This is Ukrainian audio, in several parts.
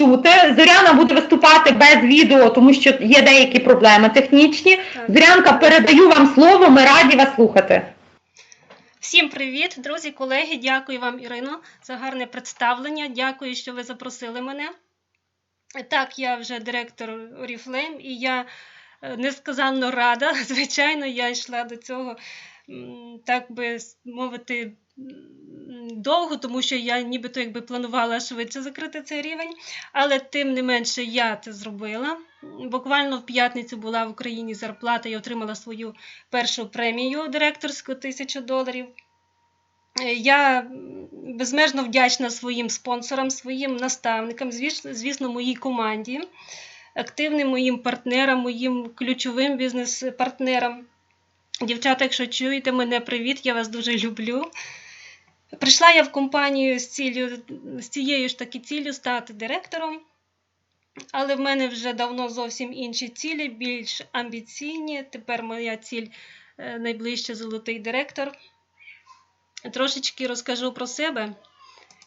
чути. Зоряна буде виступати без відео, тому що є деякі проблеми технічні. Зорянка, передаю вам слово. Ми раді вас слухати. Всім привіт, друзі, колеги. Дякую вам, Ірино, за гарне представлення. Дякую, що ви запросили мене. Так, я вже директор Oriflame, і я е, несказанно рада. Звичайно, я йшла до цього, так би мовити, довго, тому що я нібито якби планувала швидше закрити цей рівень. Але тим не менше я це зробила. Буквально в п'ятницю була в Україні зарплата і отримала свою першу премію директорську тисячу доларів. Е, Я безмежно вдячна своїм спонсорам, своїм наставникам, звісно, звісно, моїй команді, активним моїм партнерам, моїм ключовим бізнес-партнерам. Дівчата, якщо чуєте мене, привіт, я вас дуже люблю. Прийшла я в компанію з ціллю, з цією ж таки ціллю стати директором. Але в мене вже давно зовсім інші цілі, більш амбіційні. Тепер моя ціль е, найближче золотий директор. Трошечки розкажу про себе.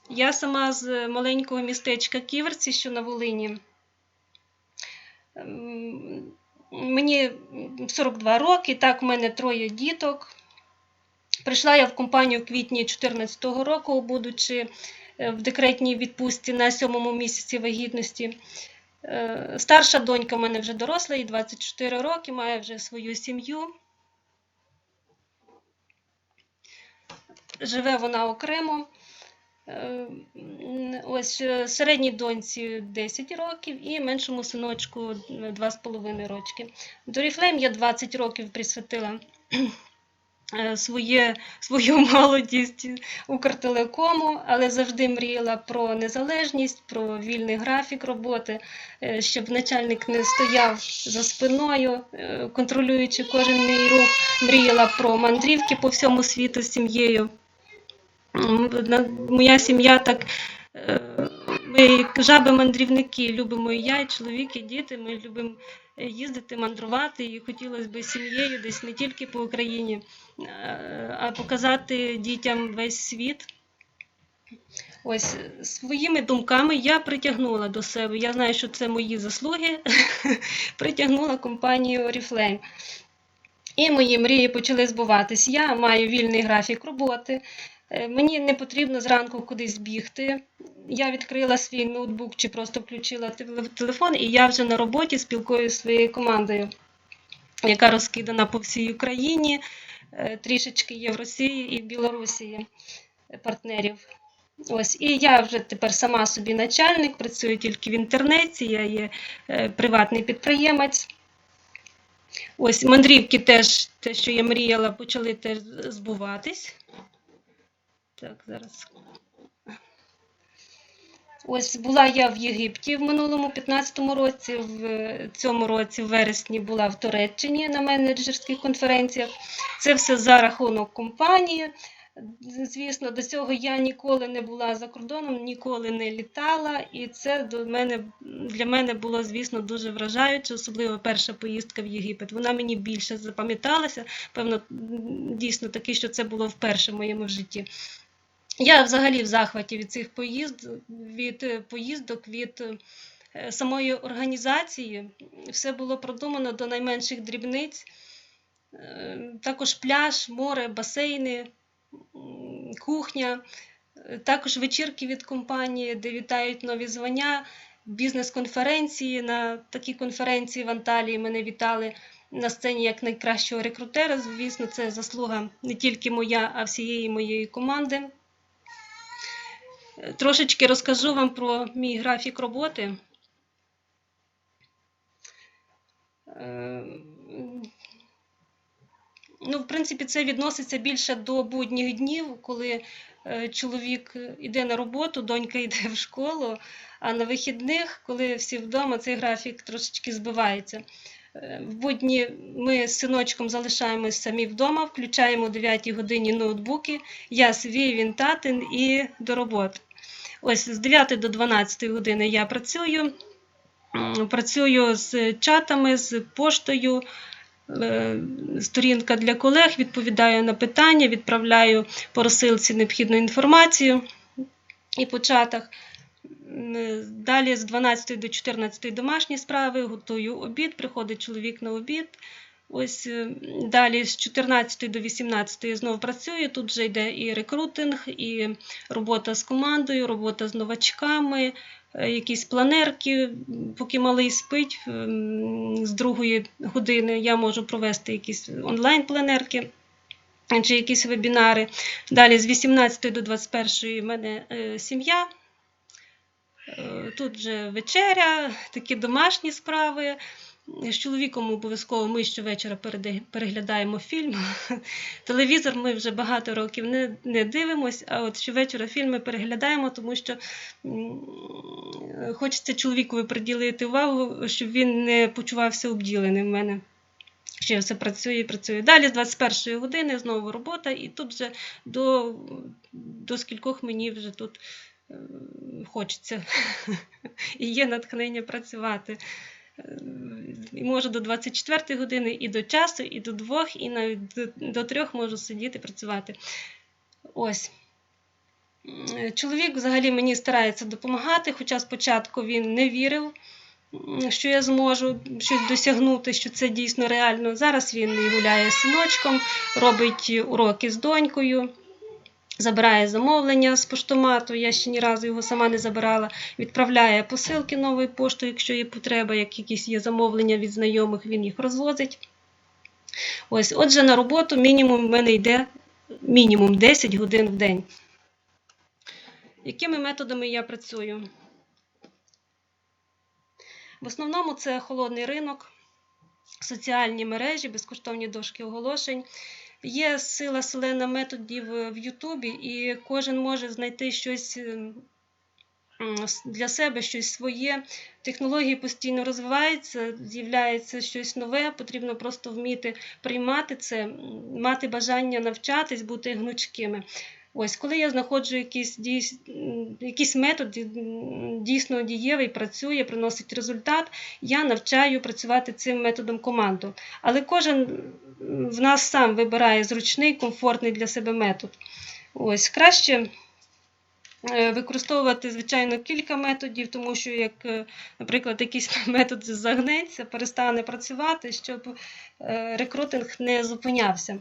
Я сама з маленького містечка Ківерці, що на Волині. Ем, Мені 42 роки, так, в мене троє діток. Прийшла я в компанію в квітні 2014 року, будучи е, в декретній відпустці на сьомому місяці вагітності. Е, Старша донька в мене вже доросла, їй 24 роки, має вже свою сім'ю. Живе вона окремо. Е, Ось середній доньці 10 років і меншому синочку 2,5 рочки. До Oriflame я 20 років присвятила своє, свою молодість Укртелекому, але завжди мріяла про незалежність, про вільний графік роботи, е, щоб начальник не стояв за спиною, е, контролюючи кожен мій рух. Мріяла про мандрівки по всьому світу з сім'єю. Моя сім'я так. Ми жаби-мандрівники, любимо і я, і чоловік, і діти. Ми любимо е, їздити, мандрувати, і хотілося б сім'єю десь не тільки по Україні, е, а показати дітям весь світ. Ось е, своїми думками я притягнула до себе. Я знаю, що це мої заслуги. притягнула компанію Oriflame. І мої мрії почали збуватись. Я маю вільний графік роботи. Е, Мені не потрібно зранку кудись бігти. Я відкрила свій ноутбук чи просто включила телефон, і я вже на роботі спілкуюся своєю командою, яка розкидана по всій Україні. Е, Трішечки є в Росії і в Білорусі партнерів. Ось, і я вже тепер сама собі начальник, працюю тільки в інтернеті, я є е, приватний підприємець. Ось мандрівки теж, те, що я мріяла, почали теж збуватись. Так, зараз. Ось була я в Єгипті в минулому 15-му році, в цьому році, в вересні, була в Туреччині на менеджерських конференціях. Це все за рахунок компанії. Звісно, до цього я ніколи не була за кордоном, ніколи не літала, і це до мене, для мене було, звісно, дуже вражаюче, особливо перша поїздка в Єгипет. Вона мені більше запам'яталася, певно, дійсно таки, що це було вперше в моєму житті. Я взагалі в захваті від цих поїзд, від е, поїздок, від е, самої організації. Все було продумано до найменших дрібниць. Е, Також пляж, море, басейни, кухня, також вечірки від компанії, де вітають нові звання, бізнес-конференції. На такі конференції в Анталії мене вітали на сцені як найкращого рекрутера. Звісно, це заслуга не тільки моя, а всієї моєї команди. Трошечки розкажу вам про мій графік роботи. Е, Ну, в принципі, це відноситься більше до будніх днів, коли е, чоловік йде на роботу, донька йде в школу, а на вихідних, коли всі вдома, цей графік трошечки збивається. Е, В будні ми з синочком залишаємось самі вдома, включаємо о 9 годині ноутбуки, я свій, він татин і до роботи. Ось з 9 до 12 години я працюю. Працюю з чатами, з поштою, е, сторінка для колег, відповідаю на питання, відправляю по розсилці необхідну інформацію і по чатах. М, Далі з 12 до 14 домашні справи, готую обід, приходить чоловік на обід. Ось е, далі з 14 до 18 знову працюю. Тут вже йде і рекрутинг, і робота з командою, робота з новачками, е, якісь планерки, поки малий спить з другої години я можу провести якісь онлайн-планерки чи якісь вебінари. Далі з 18 до 21 в мене е, сім'я. Е, Тут вже вечеря, такі домашні справи. З чоловіком обов'язково ми щовечора переглядаємо фільм. Телевізор ми вже багато років не, не дивимось, а от щовечора фільми переглядаємо, тому що хочеться чоловікові приділити увагу, щоб він не почувався обділеним в мене. Ще все працює і працює. Далі з 21 години знову робота, і тут вже до, до скількох мені вже тут хочеться і є натхнення працювати. І можу до 24 години, і до часу, і до двох, і навіть до, трьох можу сидіти працювати. Ось. Чоловік взагалі мені старається допомагати, хоча спочатку він не вірив, що я зможу щось досягнути, що це дійсно реально. Зараз він гуляє з синочком, робить уроки з донькою, забирає замовлення з поштомату. Я ще ні разу його сама не забирала. Відправляє посилки новою поштою, якщо є потреба, як якісь є замовлення від знайомих, він їх розвозить. Ось, отже, на роботу мінімум в мене йде мінімум 10 годин в день. Якими методами я працюю? В основному це холодний ринок, соціальні мережі, безкоштовні дошки оголошень. Є сила селена методів е, в Ютубі, і кожен може знайти щось с- для себе, щось своє. Технології постійно розвиваються, з'являється щось нове, потрібно просто вміти приймати це, мати бажання навчатись, бути гнучкими. Ось, коли я знаходжу якийсь, дійс, якийсь метод дійсно дієвий, працює, приносить результат, я навчаю працювати цим методом команду. Але кожен в нас сам вибирає зручний, комфортний для себе метод. Ось, краще е, використовувати, звичайно, кілька методів, тому що, як, е, наприклад, якийсь метод загнеться, перестане працювати, щоб е, рекрутинг не зупинявся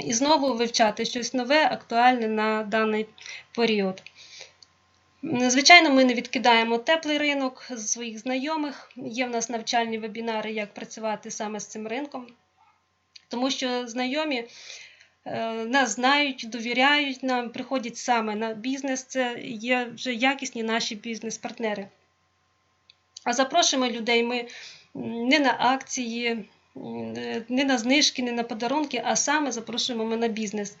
і знову вивчати щось нове, актуальне на даний період. Звичайно, ми не відкидаємо теплий ринок своїх знайомих. Є в нас навчальні вебінари, як працювати саме з цим ринком, тому що знайомі е, нас знають, довіряють нам, приходять саме на бізнес. Це є вже якісні наші бізнес-партнери. А запрошуємо людей ми не на акції, не на знижки, не на подарунки, а саме запрошуємо ми на бізнес.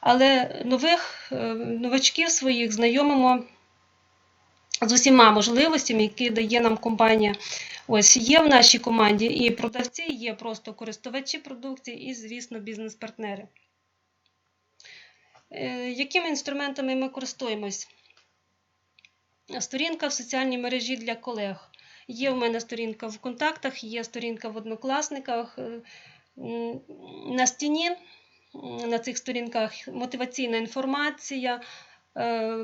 Але нових е, новачків своїх знайомимо з усіма можливостями, які дає нам компанія. Ось є в нашій команді і продавці, є просто користувачі продукції, і, звісно, бізнес-партнери. Е, Якими інструментами ми користуємось? Сторінка в соціальній мережі для колег. Є в мене сторінка в контактах, є сторінка в однокласниках. Е, На стіні на цих сторінках мотиваційна інформація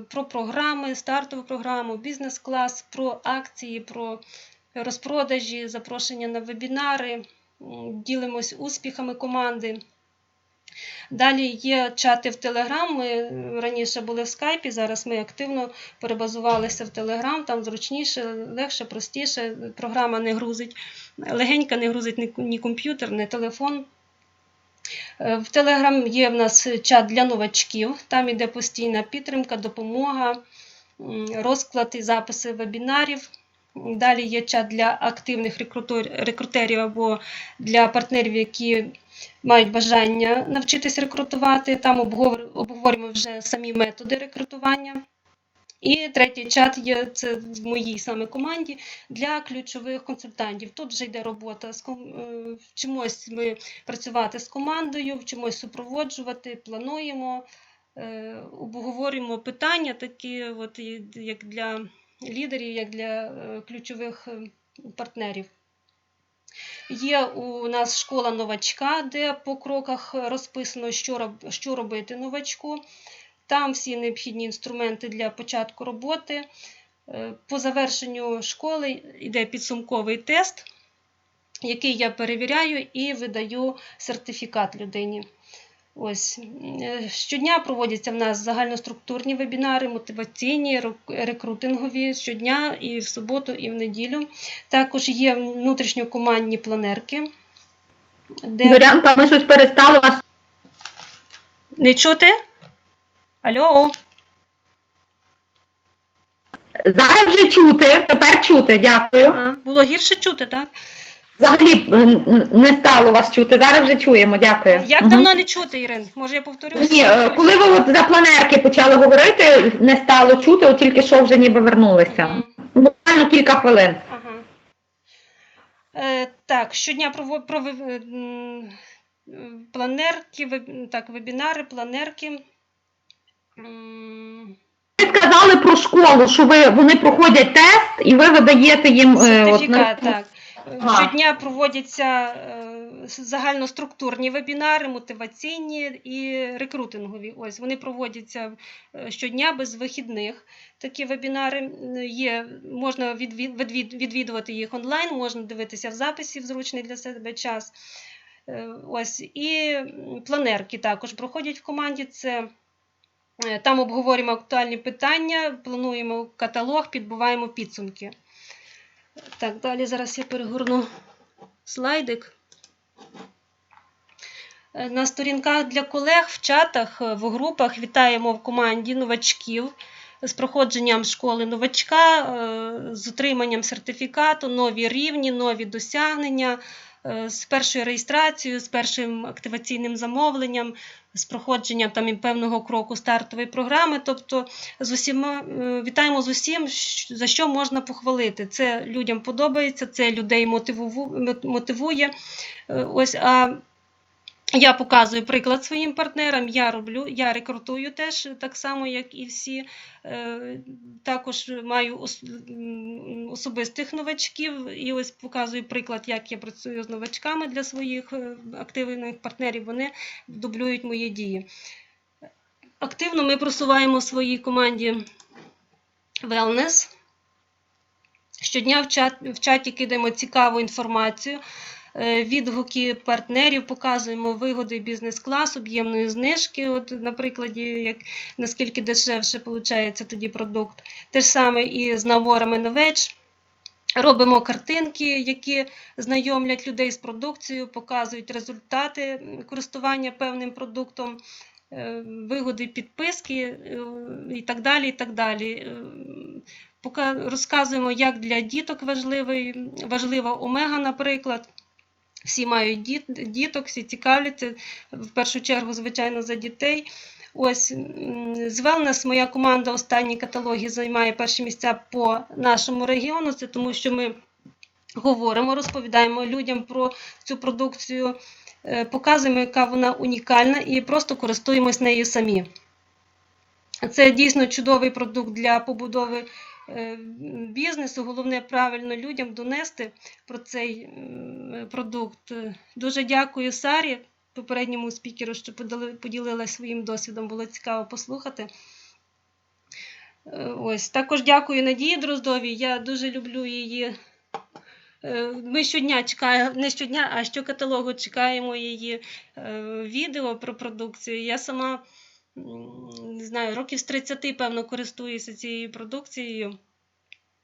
про програми, стартову програму, бізнес-клас, про акції, про розпродажі, запрошення на вебінари, ділимось успіхами команди. Далі є чати в Телеграм. Ми раніше були в скайпі, зараз ми активно перебазувалися в Телеграм, там зручніше, легше, простіше. Програма не грузить, легенька не грузить ні комп'ютер, ні телефон. Е, В Телеграм є в нас чат для новачків, там іде постійна підтримка, допомога, розклад і записи вебінарів. Далі є чат для активних рекрутерів або для партнерів, які мають бажання навчитись рекрутувати. Там обговор- обговорюємо вже самі методи рекрутування. І третій чат є це в моїй саме команді для ключових консультантів. Тут вже йде робота з ком- е, ми працювати з командою, вчимось супроводжувати, плануємо, е, обговорюємо питання, такі, от, як для лідерів, як для е, ключових партнерів. Є у нас школа новачка, де по кроках розписано, що робити новачку. Там всі необхідні інструменти для початку роботи. Е, По завершенню школи йде підсумковий тест, який я перевіряю і видаю сертифікат людині. Ось е, щодня проводяться в нас загальноструктурні вебінари, мотиваційні, рекрутингові щодня і в суботу, і в неділю. Також є внутрішньокомандні планерки, де Зорянка, ми щось перестали вас. не чути? Алло, Зараз вже чути, тепер чути, дякую. а, було гірше чути, так? Взагалі не стало вас чути, зараз вже чуємо, дякую. Як Мгм. давно не чути, Ірин? Може я повторюся? Ні, е, коли ви от за планерки почали говорити, не стало чути, от тільки що вже ніби вернулися. Буквально кілька хвилин. Ага. Е, так, щодня прове- е, е, планерки, веб- так, вебінари, планерки. Ви сказали про школу, що ви вони проходять тест і ви видаєте їм е, от, Сертифікат, так. Ага. Щодня проводяться е, загальноструктурні вебінари, мотиваційні і рекрутингові. Ось вони проводяться е, щодня без вихідних. Такі вебінари М, є. Можна відвід- відвід- відвідувати їх онлайн, можна дивитися в записі в зручний для себе час. Е, Ось і м, планерки також проходять в команді. Це е, там обговорюємо актуальні питання, плануємо каталог, підбиваємо підсумки. Так, далі зараз я перегорну слайдик. Е, На сторінках для колег в чатах, е, в групах вітаємо в команді новачків з проходженням школи новачка, е, з отриманням сертифікату, нові рівні, нові досягнення, е, з першою реєстрацією, з першим активаційним замовленням, з проходженням там і певного кроку стартової програми. Тобто з усіма е, вітаємо з усім, за що можна похвалити. Це людям подобається, це людей мотиву- мотивує. Е, Ось, а я показую приклад своїм партнерам. Я роблю, я рекрутую теж так само, як і всі. Е, Також маю особистих новачків. І ось показую приклад, як я працюю з новачками для своїх е, активних партнерів. Вони дублюють мої дії. Активно ми просуваємо в своїй команді wellness. Щодня в, чат, в чаті кидаємо цікаву інформацію, відгуки партнерів, показуємо вигоди бізнес-клас, об'ємної знижки. От, на як, наскільки дешевше виходить тоді продукт. Те ж саме і з наборами на веч. Робимо картинки, які знайомлять людей з продукцією, показують результати користування певним продуктом, е, вигоди підписки е, і так далі. І так далі. Е, розказуємо, як для діток важливий, важлива омега, наприклад. Всі мають діт, діток, всі цікавляться, в першу чергу, звичайно, за дітей. Ось з Wellness моя команда останні каталоги займає перші місця по нашому регіону. Це тому, що ми говоримо, розповідаємо людям про цю продукцію, е, показуємо, яка вона унікальна, і просто користуємось нею самі. Це дійсно чудовий продукт для побудови бізнесу. Головне правильно людям донести про цей продукт. Е, Дуже дякую Сарі, попередньому спікеру, що поділилася своїм досвідом. Було цікаво послухати. Е, Ось також дякую Надії Дроздовій. Я дуже люблю її. Е, Ми щодня чекаємо, не щодня, а щокаталогу чекаємо її е, відео про продукцію. Я сама не знаю, років з 30, певно, користуюся цією продукцією.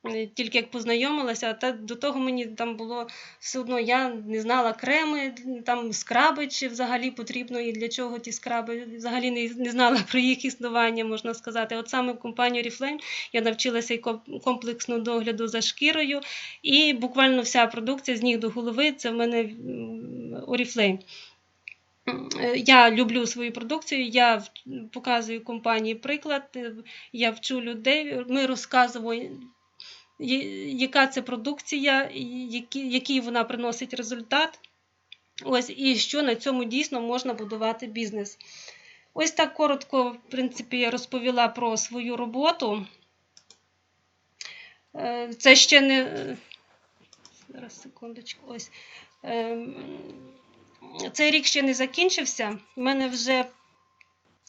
Е, Тільки як познайомилася, та до того мені там було все одно, я не знала креми, там скраби, чи взагалі потрібно і для чого ті скраби. Взагалі не, не знала про їх існування, можна сказати. От саме в компанії Oriflame я навчилася і комплексного догляду за шкірою, і буквально вся продукція з ніг до голови це в мене Oriflame. Е, Я люблю свою продукцію, я показую компанії приклад, е, я вчу людей, ми розказуємо, яка це продукція, який вона приносить результат. Ось і що на цьому дійсно можна будувати бізнес. Ось так коротко, в принципі, я розповіла про свою роботу. Е, Це ще не. Зараз, секундочку, ось. Цей рік ще не закінчився. У мене вже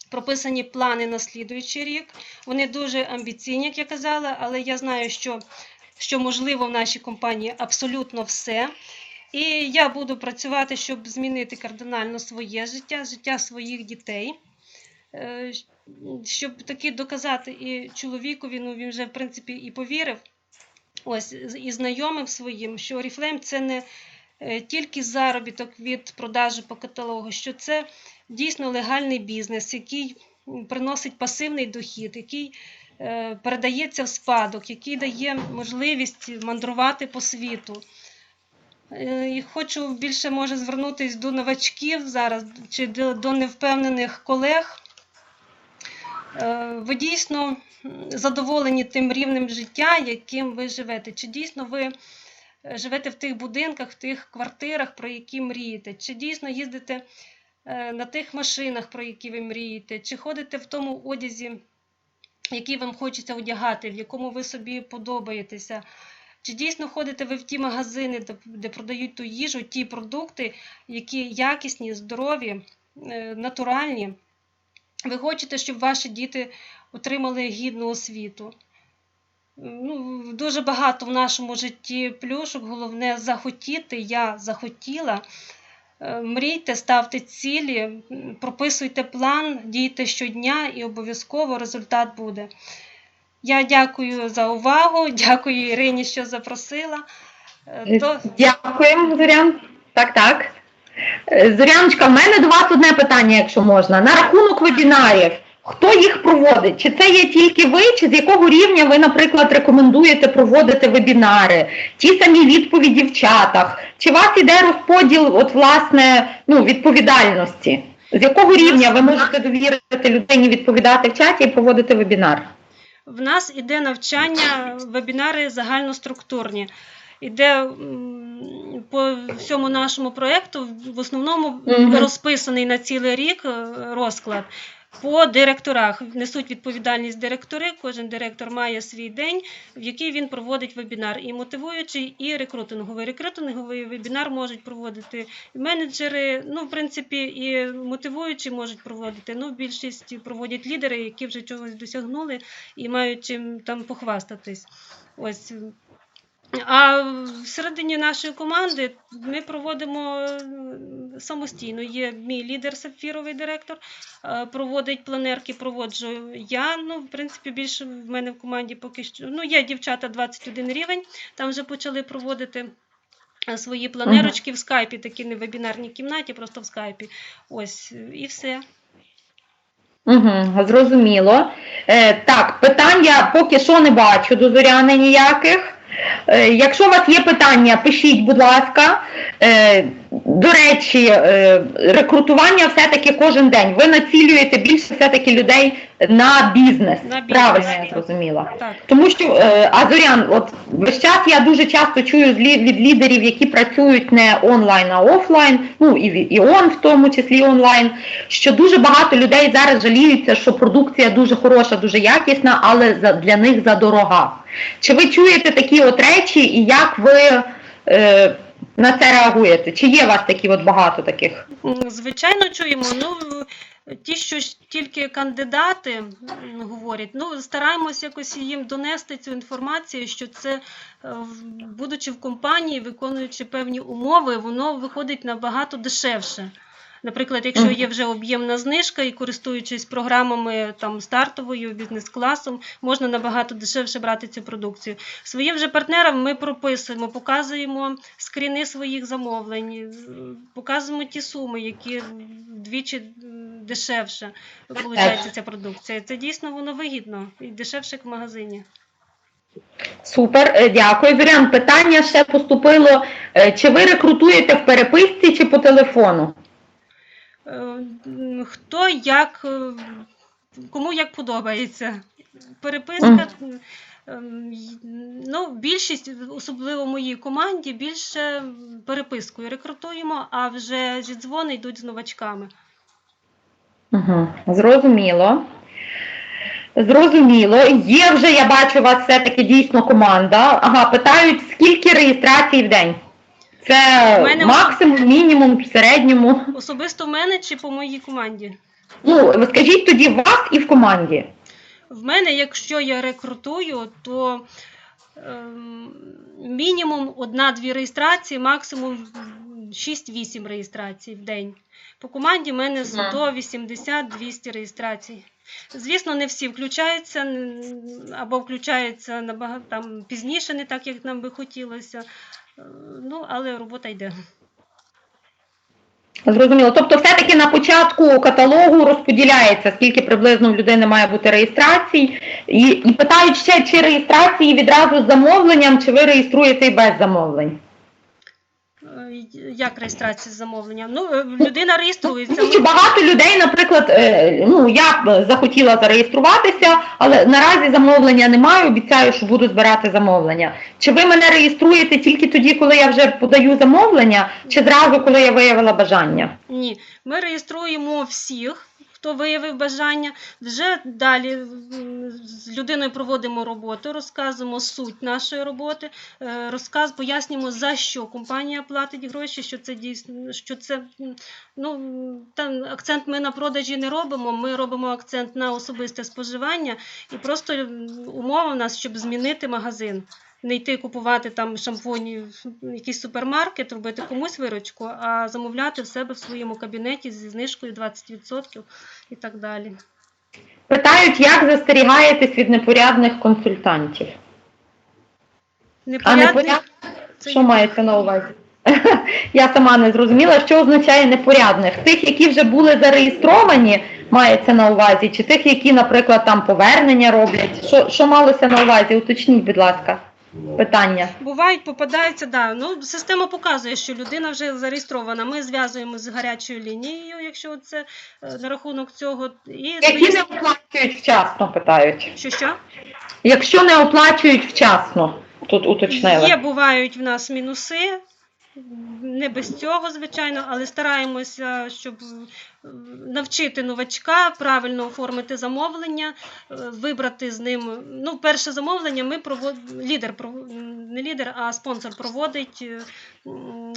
прописані плани на слідуючий рік. Вони дуже амбіційні, як я казала, але я знаю, що, що можливо в нашій компанії абсолютно все. І я буду працювати, щоб змінити кардинально своє життя, життя своїх дітей. Е, Щоб таки доказати і чоловікові, ну він вже в принципі і повірив, ось і знайомим своїм, що Oriflame – це не тільки заробіток від продажу по каталогу, що це дійсно легальний бізнес, який приносить пасивний дохід, який е, передається в спадок, який дає можливість мандрувати по світу. Е, І хочу більше може звернутися до новачків зараз чи до, невпевнених колег. Е, Ви дійсно задоволені тим рівнем життя, яким ви живете? Чи дійсно ви е, живете в тих будинках, в тих квартирах, про які мрієте? Чи дійсно їздите е, на тих машинах, про які ви мрієте? Чи ходите в тому одязі, який вам хочеться одягати, в якому ви собі подобаєтеся? Чи дійсно ходите ви в ті магазини, де, продають ту їжу, ті продукти, які якісні, здорові, е, натуральні? Ви хочете, щоб ваші діти отримали гідну освіту? Ну, дуже багато в нашому житті плюшок. Головне захотіти. Я захотіла. Е, Мрійте, ставте цілі, прописуйте план, дійте щодня і обов'язково результат буде. Я дякую за увагу, дякую Ірині, що запросила. Е, До... Дякуємо, Зорян. Так, так. Е, Зоряночка, в мене до вас одне питання, якщо можна. На рахунок вебінарів. Хто їх проводить? Чи це є тільки ви, чи з якого рівня ви, наприклад, рекомендуєте проводити вебінари? Ті самі відповіді в чатах? Чи у вас іде розподіл, от, власне, ну, відповідальності? З якого рівня ви можете довірити людині відповідати в чаті і проводити вебінар? В нас іде навчання, вебінари загальноструктурні. Іде по всьому нашому проєкту, в основному Мгм. розписаний на цілий рік е, розклад. По директорах несуть відповідальність директори. Кожен директор має свій день, в який він проводить вебінар. І мотивуючий, і рекрутинговий. Рекрутинговий вебінар можуть проводити менеджери. Ну, в принципі, і мотивуючі можуть проводити. Ну, більшість проводять лідери, які вже чогось досягнули і мають чим там похвастатись. Ось. А всередині нашої команди ми проводимо самостійно. Є мій лідер сапфіровий директор, е, проводить планерки, проводжу я. Ну, в принципі, більше в мене в команді поки що. Ну, є дівчата 21 рівень, там вже почали проводити. е, Свої планерочки в скайпі, такі не в вебінарній кімнаті, просто в скайпі. Ось і все. Угу, зрозуміло. Е, так, питань я поки що не бачу до Зоряни ніяких. Е, якщо у вас є питання, пишіть, будь ласка. Е, до речі, е, рекрутування все-таки кожен день. Ви націлюєте більше все-таки людей на бізнес. На бізнес, Правильно я зрозуміла. Так. Тому що е, Азорян, от весь час я дуже часто чую від лідерів, які працюють не онлайн, а офлайн, ну і, і он в тому числі онлайн, що дуже багато людей зараз жаліються, що продукція дуже хороша, дуже якісна, але за, для них задорога. Чи ви чуєте такі от речі, і як ви е, на це реагуєте? Чи є у вас такі от багато таких? Звичайно, чуємо. Ну, ті, що тільки кандидати говорять, ну, стараємося якось їм донести цю інформацію, що це, е, будучи в компанії, виконуючи певні умови, воно виходить набагато дешевше. Наприклад, якщо є вже об'ємна знижка і користуючись програмами там стартовою бізнес-класом, можна набагато дешевше брати цю продукцію. Своїм вже партнерам ми прописуємо, показуємо скріни своїх замовлень, показуємо ті суми, які вдвічі м, дешевше виходить ця продукція. Це дійсно воно вигідно і дешевше як в магазині. Супер, е, дякую. Зорян, питання ще поступило. Е, Чи ви рекрутуєте в переписці чи по телефону? Е, Хто як, кому як подобається. Переписка. ем, Ну, більшість, особливо в моїй команді, більше перепискою рекрутуємо, а вже зі дзвони йдуть з новачками. Угу, зрозуміло. Зрозуміло. Є вже, я бачу, у вас все-таки дійсно команда. Ага, питають, скільки реєстрацій в день? Це В мене максимум, мінімум, в середньому. Особисто в мене чи по моїй команді? Ну, ви скажіть тоді в вас і в команді. В мене, якщо я рекрутую, то ем, мінімум одна-дві реєстрації, максимум 6-8 реєстрацій в день. По команді в мене 180-200 реєстрацій. Звісно, не всі включаються або включаються набагато там пізніше, не так, як нам би хотілося. Е, Ну, але робота йде. Зрозуміло. Тобто, все-таки на початку каталогу розподіляється, скільки приблизно в людини має бути реєстрацій. І, і питають ще, чи реєстрації відразу з замовленням, чи ви реєструєте і без замовлень. Як реєстрація замовлення? Ну, е, людина реєструється. Багато людей, наприклад, е, ну я б захотіла зареєструватися, але наразі замовлення немає. Обіцяю, що буду збирати замовлення. Чи ви мене реєструєте тільки тоді, коли я вже подаю замовлення, чи зразу, коли я виявила бажання? Ні, ми реєструємо всіх, хто виявив бажання. Вже далі з людиною проводимо роботу, розказуємо суть нашої роботи, е, розказ, пояснюємо, за що компанія платить гроші, що це дійсно, що це ну, там акцент ми на продажі не робимо. Ми робимо акцент на особисте споживання і просто умова в нас, щоб змінити магазин. Не йти купувати там шампуні в якийсь супермаркет, робити комусь виручку, а замовляти в себе в своєму кабінеті зі знижкою 20% і так далі. Питають, як застерігаєтесь від непорядних консультантів. А непорядних, це що мається на увазі? Я сама не зрозуміла, що означає непорядних. Тих, які вже були зареєстровані, мається на увазі, чи тих, які, наприклад, там повернення роблять. Що, що малося на увазі? Уточніть, будь ласка, питання. Бувають, попадаються, да. Ну, система показує, що людина вже зареєстрована. Ми зв'язуємо з гарячою лінією, якщо це е, на рахунок цього. І Які не оплачують вчасно, питають. що що? Якщо не оплачують вчасно, тут уточнили. Є, бувають в нас мінуси. Не без цього, звичайно, але стараємося, щоб е, навчити новачка правильно оформити замовлення, е, вибрати з ним. Ну, перше замовлення ми провод... лідер не лідер, а спонсор проводить е,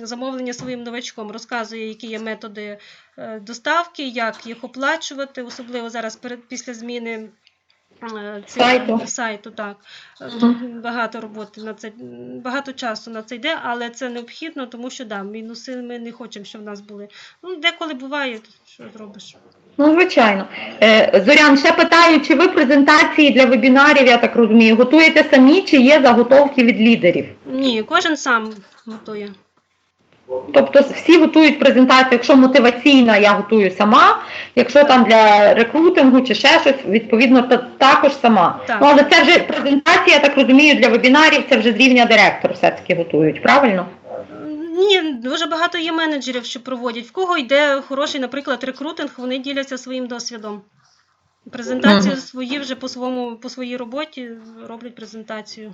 замовлення своїм новачком, розказує, які є методи доставки, як їх оплачувати, особливо зараз після зміни. Е, Сайту. сайту, так. Е, Тут багато роботи на це, багато часу на це йде, але це необхідно, тому що да, мінуси ми не хочемо, щоб в нас були. Ну, деколи буває, що зробиш. Ну, звичайно. Е, Зорян, ще питаю, чи ви презентації для вебінарів, я так розумію, готуєте самі, чи є заготовки від лідерів? Ні, кожен сам готує. Тобто всі готують презентацію, якщо мотиваційна, я готую сама, якщо там для рекрутингу чи ще щось, відповідно, та, також сама. Так. Ну, але це вже презентація, я так розумію, для вебінарів, це вже з рівня директор все-таки готують, правильно? Ні, дуже багато є менеджерів, що проводять. В кого йде хороший, наприклад, рекрутинг, вони діляться своїм досвідом. Презентацію свої вже по своєму по своїй роботі роблять презентацію.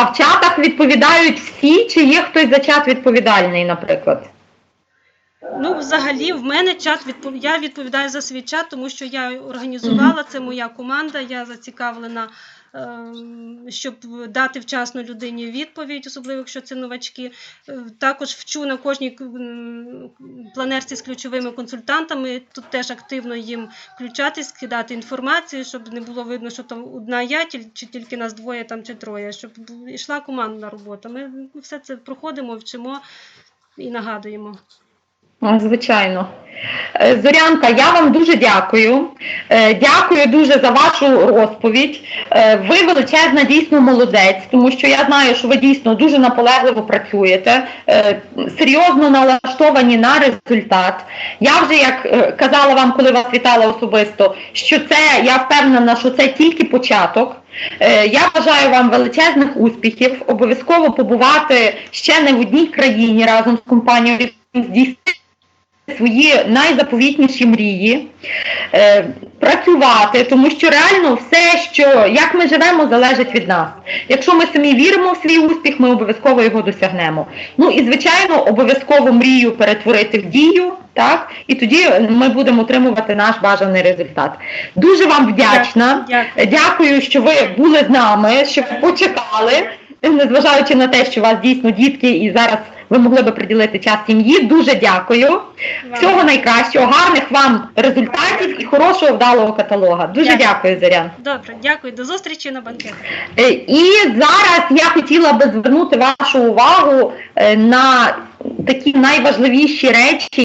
А в чатах відповідають всі, чи є хтось за чат відповідальний, наприклад? Ну, взагалі, в мене чат відпов... я відповідаю за свій чат, тому що я організувала це моя команда. Я зацікавлена, щоб дати вчасно людині відповідь, особливо якщо це новачки. Е, Також вчу на кожній планерці з ключовими консультантами. Тут теж активно їм включатись, скидати інформацію, щоб не було видно, що там одна я, чи тільки нас двоє там чи троє, щоб йшла командна робота. Ми все це проходимо, вчимо і нагадуємо. Звичайно. Е, Зорянка, я вам дуже дякую. Е, Дякую дуже за вашу розповідь. Е, Ви величезна дійсно молодець, тому що я знаю, що ви дійсно дуже наполегливо працюєте, серйозно налаштовані на результат. Я вже як казала вам, коли вас вітала особисто, що це я впевнена, що це тільки початок. Я бажаю вам величезних успіхів, обов'язково побувати ще не в одній країні разом з компанією свої найзаповітніші мрії, е, працювати, тому що реально все, що як ми живемо, залежить від нас. Якщо ми самі віримо в свій успіх, ми обов'язково його досягнемо. Ну і звичайно, обов'язково мрію перетворити в дію, так і тоді ми будемо отримувати наш бажаний результат. Дуже вам вдячна. Дякую. Дякую, що ви були з нами, що ви почекали, незважаючи на те, що у вас дійсно дітки і зараз ви могли би приділити час сім'ї. Дуже дякую. Вам Всього найкращого, гарних вам результатів і хорошого вдалого каталога. Дуже Дякую. дякую, Зорян. Добре, дякую. До зустрічі на банкетах. Е, І зараз я хотіла би звернути вашу увагу е, на такі найважливіші речі.